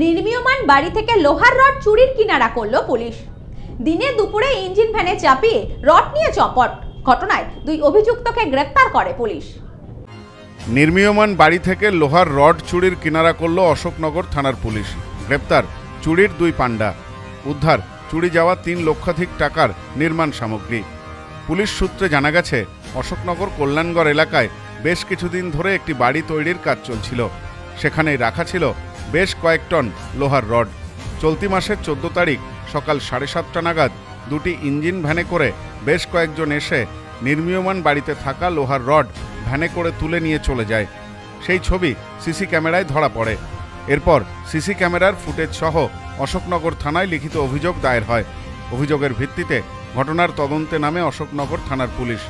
নির্মীয়মান বাড়ি থেকে লোহার রড চুরির কিনারা করল পুলিশ। দিনে দুপুরে ইঞ্জিন ভ্যানে চাপিয়ে রড নিয়ে চপট। ঘটনায় দুই অভিযুক্তকে গ্রেপ্তার করে পুলিশ। নির্মীয়মান বাড়ি থেকে লোহার রড চুরির কিনারা করল অশোকনগর থানার পুলিশ। গ্রেপ্তার, চুরির দুই পাণ্ডা। উদ্ধার, চুরি যাওয়া তিন লক্ষাধিক টাকার নির্মাণ সামগ্রী। পুলিশ সূত্রে জানা গেছে, অশোকনগর কল্যাণগড় এলাকায় বেশ কিছুদিন ধরে একটি বাড়ি তৈরির কাজ চলছিল। সেখানেই রাখা ছিল বেশ কয়েক টন লোহার রড। চলতি মাসের চোদ্দ তারিখ সকাল সাড়ে সাতটা নাগাদ দুটি ইঞ্জিন ভ্যানে করে বেশ কয়েকজন এসে নির্মীয়মান বাড়িতে থাকা লোহার রড ভ্যানে করে তুলে নিয়ে চলে যায়। সেই ছবি সিসি ক্যামেরায় ধরা পড়ে। এরপর সিসি ক্যামেরার ফুটেজ সহ অশোকনগর থানায় লিখিত অভিযোগ দায়ের হয়। অভিযোগের ভিত্তিতে ঘটনার তদন্তে নামে অশোকনগর থানার পুলিশ।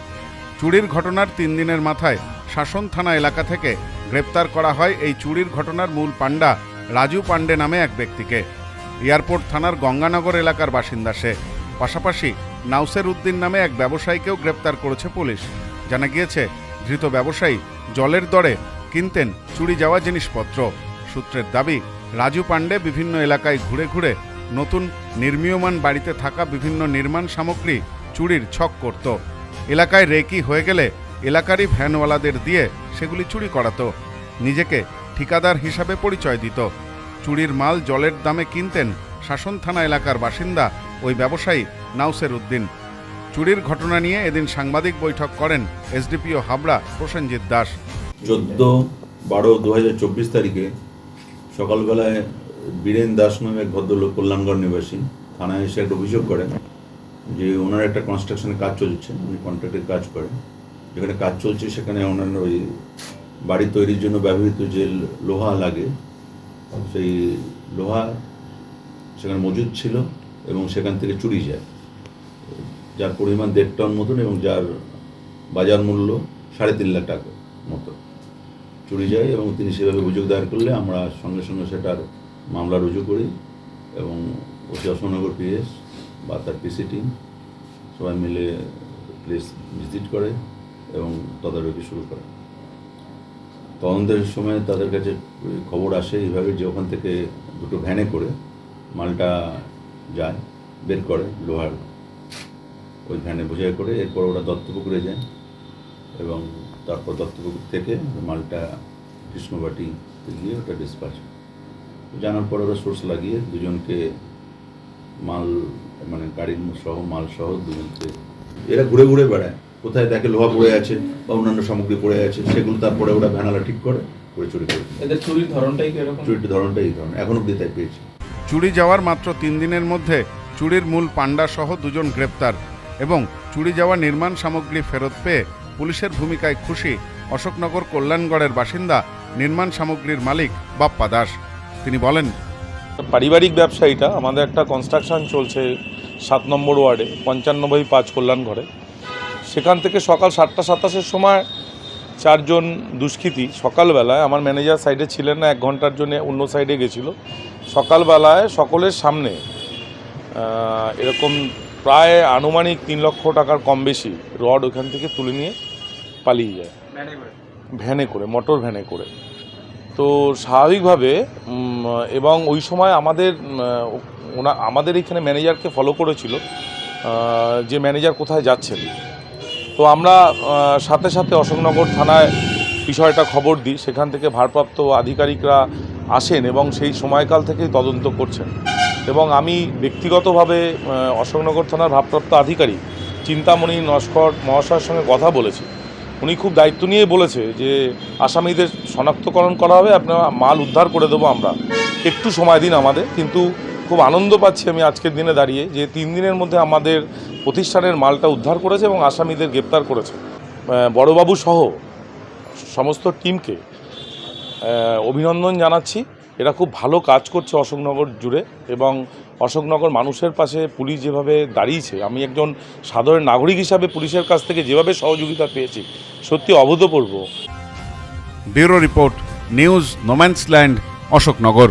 চুরির ঘটনার তিন দিনের মাথায় শাসন থানা এলাকা থেকে গ্রেপ্তার করা হয়। এই চুরির ঘটনার মূল পাণ্ডা রাজু পাণ্ডে নামে এক ব্যক্তিকে। এয়ারপোর্ট থানার গঙ্গানগর এলাকার বাসিন্দা সে। পাশাপাশি নাউসের উদ্দিন নামে এক ব্যবসায়ীকেও গ্রেপ্তার করেছে পুলিশ। জানা গিয়েছে, ধৃত ব্যবসায়ী জলের দরে কিনতেন চুরি যাওয়া জিনিসপত্র। সূত্রের দাবি, রাজু পাণ্ডে বিভিন্ন এলাকায় ঘুরে ঘুরে নতুন নির্মীয়মান বাড়িতে থাকা বিভিন্ন নির্মাণ সামগ্রী চুরির ছক করত। এলাকায় রেকি হয়ে গেলে এলাকারই ভ্যানওয়ালাদের দিয়ে সেগুলি চুরি করাতো। নিজেকে ঠিকাদার হিসাবে পরিচয় দিত। চুরির মাল জলের দামে কিনতেন শাসন থানা এলাকার বাসিন্দা ওই ব্যবসায়ী নাউসের উদ্দিন। চুরির ঘটনা নিয়ে এদিন সাংবাদিক বৈঠক করেন এসডিপিও হাবড়া প্রসেনজিৎ দাস। চোদ্দ বারো দু তারিখে সকালবেলায় বীরেন দাস নামে ভদ্রলোক কল্যাণগড় নিবাসী থানায় এসে একটা অভিযোগ করেন যে ওনার একটা কনস্ট্রাকশনের কাজ চলছে, উনি কন্ট্রাক্টের কাজ করেন। যেখানে কাজ চলছে সেখানে ওনার ওই বাড়ি তৈরির জন্য ব্যবহৃত যে লোহা লাগে, সেই লোহা সেখানে মজুদ ছিল এবং সেখান থেকে চুরি যায়। যার পরিমাণ দেড় টন মতন এবং যার বাজার মূল্য সাড়ে তিন লাখ টাকা মতো চুরি যায় এবং তিনি সেভাবে অভিযোগ দায়ের করলে আমরা সঙ্গে সঙ্গে সেটার মামলা রুজু করি এবং ওসি অশোকনগর পিএস বা তার পিসি টিম সবাই মিলে প্লেস ভিজিট করে এবং তদারকি শুরু করে। তদন্তের সময় তাদের কাছে খবর আসে এইভাবে যে ওখান থেকে দুটো ভ্যানে করে মালটা যায়, বের করে লোহার ওই ভ্যানে বোঝাই করে এরপর ওরা দত্তপুকুরে যায় এবং তারপর দত্তপুকুর থেকে মালটা কৃষ্ণবাটিতে গিয়ে ওটা ডিসপাচ জানার পর ওরা সোর্স লাগিয়ে দুজনকে মাল মানে গাড়ির সহ, মাল সহ দুজনকে এরা ঘুরে ঘুরে বেড়ায়। কোথায় দেখে লোহা পড়ে আছে বা অন্যান্য সামগ্রী পড়ে আছে সেগুলো তারপরে ওরা ভ্যানালা ঠিক করে করে চুরি করে এদের চুরির ধরনটাই কি এরকম? চুরির ধরনটা এই ধরনের এখন অব্দি তাই পেয়েছি। চুরি যাওয়ার মাত্র তিন দিনের মধ্যে চুরির মূল পাণ্ডা সহ দুজন গ্রেপ্তার এবং চুরি যাওয়া নির্মাণ সামগ্রী ফেরত পেয়ে পুলিশের ভূমিকায় খুশি অশোকনগর কল্যাণগড়ের বাসিন্দা নির্মাণ সামগ্রীর মালিক বাপ্পা দাস। তিনি বলেন পারিবারিক ব্যবসায়ীটা আমাদের একটা কনস্ট্রাকশন চলছে সাত নম্বর ওয়ার্ডে পঞ্চান্ন বাই পাঁচ কল্যাণ ঘরে সেখান থেকে সকাল সাতটা সাতাশের সময় চারজন দুষ্কৃতী সকালবেলায় আমার ম্যানেজার সাইডে ছিলেন না এক ঘণ্টার জন্য অন্য সাইডে গেছিল। সকালবেলায় সকলের সামনে এরকম প্রায় আনুমানিক তিন লক্ষ টাকার কম বেশি রড ওখান থেকে তুলে নিয়ে পালিয়ে যায়। ভ্যানে করে? মোটর ভ্যানে করে। তো স্বাভাবিকভাবে এবং ওই সময় আমাদের ওনা আমাদের এখানে ম্যানেজারকে ফলো করেছিল যে ম্যানেজার কোথায় যাচ্ছেন। তো আমরা সাথে সাথে অশোকনগর থানায় বিষয়টা খবর দিই। সেখান থেকে ভারপ্রাপ্ত আধিকারিকরা আসেন এবং সেই সময়কাল থেকেই তদন্ত করছেন। এবং আমি ব্যক্তিগতভাবে অশোকনগর থানার ভারপ্রাপ্ত আধিকারিক চিন্তামণি নস্কর মহাশয়ের সঙ্গে কথা বলেছি। উনি খুব দায়িত্ব নিয়ে বলেছে যে, আসামিদের শনাক্তকরণ করা হবে, আপনার মাল উদ্ধার করে দেবো আমরা। একটু সময় দিন আমাদের, কিন্তু খুব আনন্দ পাচ্ছি আমি আজকের দিনে দাঁড়িয়ে যে তিন দিনের মধ্যে আমাদের প্রতিষ্ঠানের মালটা উদ্ধার করেছে এবং আসামিদের গ্রেপ্তার করেছে। বড়বাবু সহ সমস্ত টিমকে অভিনন্দন জানাচ্ছি। এরা খুব ভালো কাজ করছে অশোকনগর জুড়ে এবং অশোকনগর মানুষের পাশে পুলিশ যেভাবে দাঁড়িয়েছে, আমি একজন সাধারণ নাগরিক হিসাবে পুলিশের কাছ থেকে যেভাবে সহযোগিতা পেয়েছি, সত্যি অভূতপূর্ব। Bureau report news no man's land, Ashoknagar.